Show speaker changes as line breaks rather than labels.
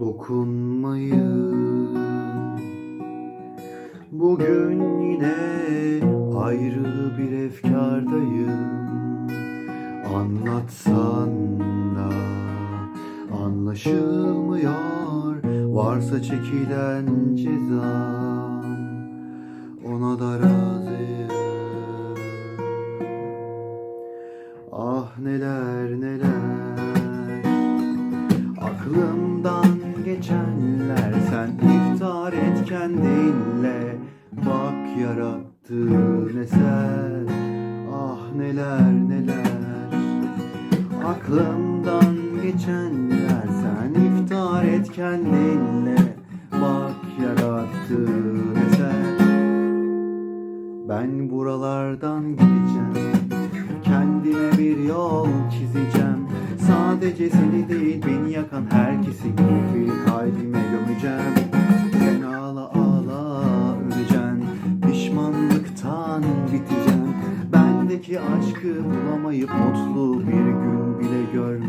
dokunmayın. Bugün yine ayrı bir efkardayım. Anlatsan da anlaşılmıyor. Varsa çekilen cezam Ona da razıyım. Ah neler neler kendinle Bak yarattığın eser Ah neler neler. Aklımdan geçenler Sen iftar et kendinle Bak yarattığın eser Ben buralardan gideceğim. Kendime bir yol çizeceğim. Sadece seni değil beni yakan herkesi bir kalbime gömeceğim Kalbimdeki aşkı bulamayıp mutlu bir gün bile görmedim.